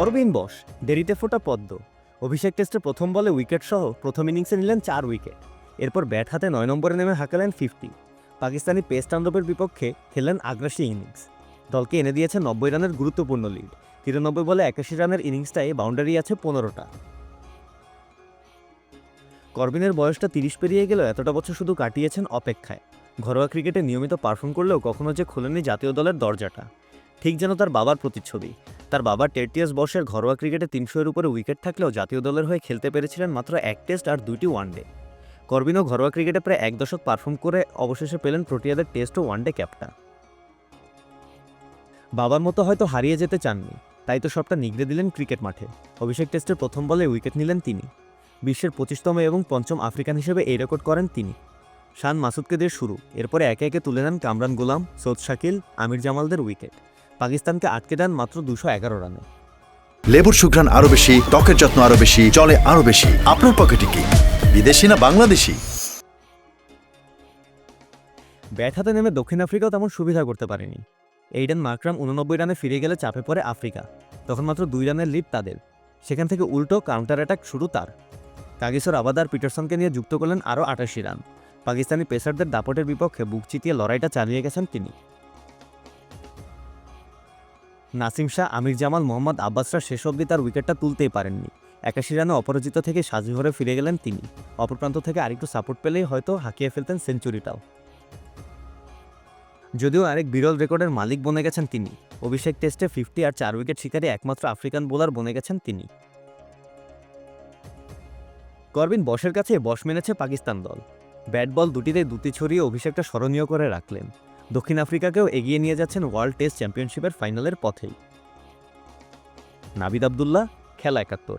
অরবিন বস, দেরিতে ফোটা পদ্ম। অভিষেক টেস্টে প্রথম বলে উইকেট সহ প্রথম ইনিংসে নিলেন চার উইকেট। এরপর ব্যাট হাতে নয় নম্বরে নেমে হাঁকালেন ফিফটি। পাকিস্তানি পেস তাণ্ডবের বিপক্ষে খেললেন আগ্রাসী ইনিংস। দলকে এনে দিয়েছে নব্বই রানের গুরুত্বপূর্ণ লিড। তিরানব্বই বলে একাশি রানের ইনিংসটায় বাউন্ডারি আছে পনেরোটা। করবিনের বয়সটা তিরিশ পেরিয়ে গেলেও এতটা বছর শুধু কাটিয়েছেন অপেক্ষায়। ঘরোয়া ক্রিকেটে নিয়মিত পারফর্ম করলেও কখনো যে খোলেনি জাতীয় দলের দরজাটা। ঠিক যেন তার বাবার প্রতিচ্ছবি। তার বাবা টেরটিয়াস বর্ষের ঘরোয়া ক্রিকেটে তিনশো এর উপরে উইকেট থাকলেও জাতীয় দলের হয়ে খেলতে পেরেছিলেন মাত্র এক টেস্ট আর দুইটি ওয়ানডে করবিনও ঘরোয়া ক্রিকেটে প্রায় এক দশক পারফর্ম করে অবশেষে পেলেন প্রোটিয়াদের টেস্ট ও ওয়ানডে ক্যাপটা বাবার মতো হয়তো হারিয়ে যেতে চাননি, তাই তো সবটা নিগড়ে দিলেন ক্রিকেট মাঠে। অভিষেক টেস্টের প্রথম বলে উইকেট নিলেন তিনি। বিশ্বের পঁচিশতম এবং পঞ্চম আফ্রিকান হিসেবে এই রেকর্ড করেন তিনি। শান মাসুদকে দিয়ে শুরু। এরপরে একে একে তুলে নেন কামরান গোলাম, সৌদ শাকিল, আমির জামালদের উইকেট। পাকিস্তানকে আটকে দেন মাত্র দুশো এগারো রানে। লেবুর সুঘ্রাণ আরও বেশি ত্বকের যত্ন আরও বেশি চলে আরও বেশি। আপনার পকেটে কি? বিদেশি না বাংলাদেশি? ব্যাট হাতে নেমে দক্ষিণ আফ্রিকাও তেমন সুবিধা করতে পারেনি। এইডেন মাকরাম উননব্বই রানে ফিরে গেলে চাপে পড়ে আফ্রিকা। তখন মাত্র দুই রানের লিড তাদের। সেখান থেকে উল্টো কাউন্টার অ্যাটাক শুরু তার। কাগিসর আবাদার পিটারসনকে নিয়ে যুক্ত করলেন আরও আটাশি রান। পাকিস্তানি পেসারদের দাপটের বিপক্ষে বুক চিতিয়ে লড়াইটা চালিয়ে গেছেন তিনি। নাসিম শাহ, আমির জামাল, মোহাম্মদ আব্বাসরা শেষ অবধি তার উইকেটটা তুলতেই পারেননি। একাশি রানে অপরাজিত থেকে সাজুঘরে ফিরে গেলেন তিনি। অপর প্রান্ত থেকে আরেকটু সাপোর্ট পেলেই হয়তো হাঁকিয়ে ফেলতেন সেঞ্চুরিটাও। যদিও আরেক বিরল রেকর্ডের মালিক বনে গেছেন তিনি। অভিষেক টেস্টে ফিফটি আর চার উইকেট শিকারী একমাত্র আফ্রিকান বোলার বনে গেছেন তিনি। করবিন বসের কাছে বস মেনেছে পাকিস্তান দল। ব্যাট বল দুটিতে দুটি ছড়িয়ে অভিষেকটা স্মরণীয় করে রাখলেন। দক্ষিণ আফ্রিকাকেও এগিয়ে নিয়ে যাচ্ছেন ওয়ার্ল্ড টেস্ট চ্যাম্পিয়নশিপের ফাইনালের পথেই। নাবিদ আবদুল্লাহ খেলা একাত্তর।